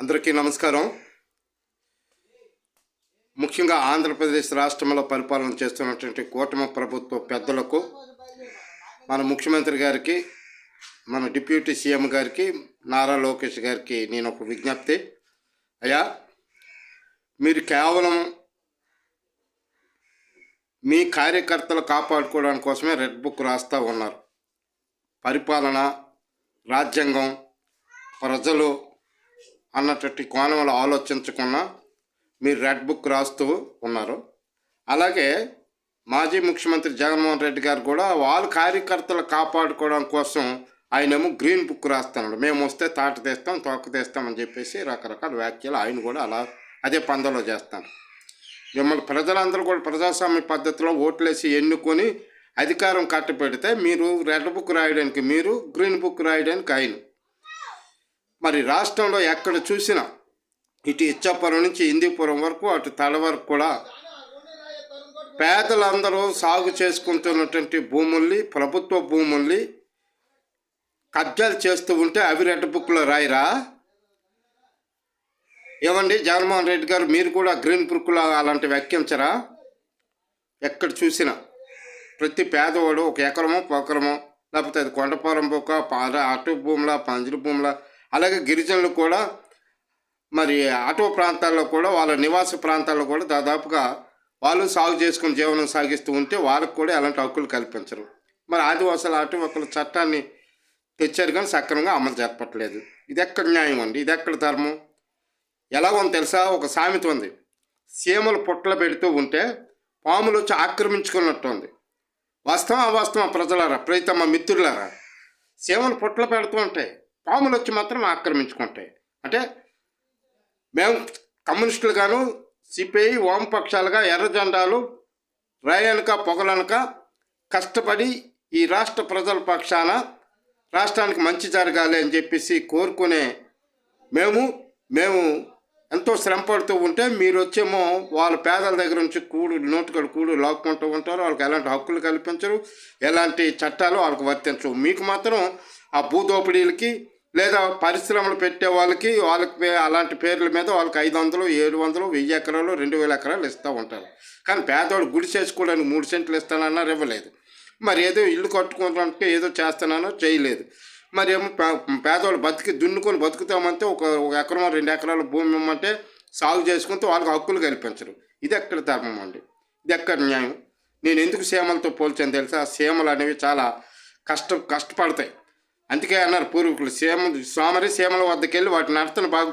అందరికీ నమస్కారం. ముఖ్యంగా ఆంధ్రప్రదేశ్ రాష్ట్రంలో పరిపాలన చేస్తున్నటువంటి కూటమి ప్రభుత్వ పెద్దలకు మన ముఖ్యమంత్రి గారికి మన డిప్యూటీ సీఎం గారికి నారా లోకేష్ గారికి నేను ఒక విజ్ఞప్తి. అయ్యా మీరు కేవలం మీ కార్యకర్తలు కాపాడుకోవడానికి కోసమే రెడ్ బుక్ రాస్తూ ఉన్నారు. పరిపాలన రాజ్యాంగం ప్రజలు అన్నటువంటి కోణంలో ఆలోచించకుండా మీరు రెడ్ బుక్ రాస్తూ ఉన్నారు. అలాగే మాజీ ముఖ్యమంత్రి జగన్మోహన్ రెడ్డి గారు కూడా వాళ్ళ కార్యకర్తలు కాపాడుకోవడం కోసం ఆయనేమో గ్రీన్ బుక్ రాస్తున్నాడు. మేము వస్తే తాట తీస్తాం తోక తీస్తామని చెప్పేసి రకరకాల వ్యాఖ్యలు ఆయన కూడా అలా అదే పందలో చేస్తాను. మిమ్మల్ని ప్రజలందరూ కూడా ప్రజాస్వామ్య పద్ధతిలో ఓట్లేసి ఎన్నుకొని అధికారం కట్టపెడితే మీరు రెడ్ బుక్ రాయడానికి మీరు గ్రీన్ బుక్ రాయడానికి ఆయన. మరి రాష్ట్రంలో ఎక్కడ చూసినా ఇటు ఇచ్చాపురం నుంచి హిందీపురం వరకు అటు తల వరకు కూడా పేదలందరూ సాగు చేసుకుంటున్నటువంటి భూముల్ని ప్రభుత్వ భూముల్ని కబ్జాలు చేస్తూ ఉంటే అవి రెడ్ బుక్లో రాయరా? ఏమండి జగన్మోహన్ రెడ్డి గారు మీరు కూడా గ్రీన్ బుక్లో అలాంటి వ్యాఖ్యించరా ఎక్కడ చూసినా ప్రతి పేదవాడు ఒక ఎకరమో పొకరమో లేకపోతే అది కొండపారం బొక్క అటు భూముల పంజుల భూముల అలాగే గిరిజనులు కూడా మరి అటవ ప్రాంతాల్లో కూడా వాళ్ళ నివాస ప్రాంతాల్లో కూడా దాదాపుగా వాళ్ళు సాగు చేసుకుని జీవనం సాగిస్తూ ఉంటే వాళ్ళకు కూడా ఎలాంటి హక్కులు కల్పించరు. మరి ఆదివాసుల అటవకుల చట్టాన్ని తెచ్చారు కానీ సక్రమంగా అమలు జరపట్లేదు. ఇది ఎక్కడ న్యాయం అండి? ఇది ఎక్కడ ధర్మం? ఎలా ఉంది తెలుసా? ఒక సామెత ఉంది. సీమలు పుట్టలు పెడుతూ ఉంటే పాములు వచ్చి ఆక్రమించుకున్నట్టు ఉంది. వాస్తవం అవాస్తవం ప్రజలారా ప్రీతమ్మ మిత్రులారా? సీమలు పుట్టలు పెడుతూ ఉంటాయి. పాములు వచ్చి మాత్రం ఆక్రమించుకుంటాయి. అంటే మేము కమ్యూనిస్టులు గాను సిపిఐ వామపక్షాలుగా ఎర్ర జెండాలు రాయనక పొగలనక కష్టపడి ఈ రాష్ట్ర ప్రజల పక్షాన రాష్ట్రానికి మంచి జరగాలి అని చెప్పేసి కోరుకునే మేము మేము ఎంతో శ్రమ పడుతూ ఉంటే మీరు వచ్చేమో వాళ్ళ పేదల దగ్గర నుంచి కూడు నోటుకలు కూడు లాక్కుంటూ ఉంటారు. వాళ్ళకి ఎలాంటి హక్కులు కల్పించరు. ఎలాంటి చట్టాలు వాళ్ళకి వర్తించవు. మీకు మాత్రం ఆ భూదోపిడీలకి లేదా పరిశ్రమలు పెట్టే వాళ్ళకి వాళ్ళకి అలాంటి పేర్ల మీద వాళ్ళకి ఐదు వందలు ఏడు వందలు వెయ్యి ఎకరాలు రెండు వేల ఎకరాలు ఇస్తూ ఉంటారు. కానీ పేదవాడు గుడి చేసుకోవడానికి మూడు సెంట్లు ఇస్తానన్నారు ఇవ్వలేదు. మరి ఏదో ఇల్లు కట్టుకుంటానికి ఏదో చేస్తున్నానో చేయలేదు. మరి ఏమో పే- పేదవాళ్ళు బతికి దున్నుకొని బతుకుతామంటే ఒక ఒక ఎకరం రెండు ఎకరాల భూమి ఇమ్మంటే సాగు చేసుకుంటే వాళ్ళకి హక్కులు కల్పించరు. ఇది ఎక్కడ ధర్మం అండి? ఇది ఎక్కడ న్యాయం? నేను ఎందుకు సీమలతో పోల్చాను తెలుసా? సీమలు అనేవి చాలా కష్ట కష్టపడతాయి. అందుకే అన్నారు పూర్వీకులు. సీమ సోమరి సీమల వద్దకెళ్ళి వాటి నర్తన బాగు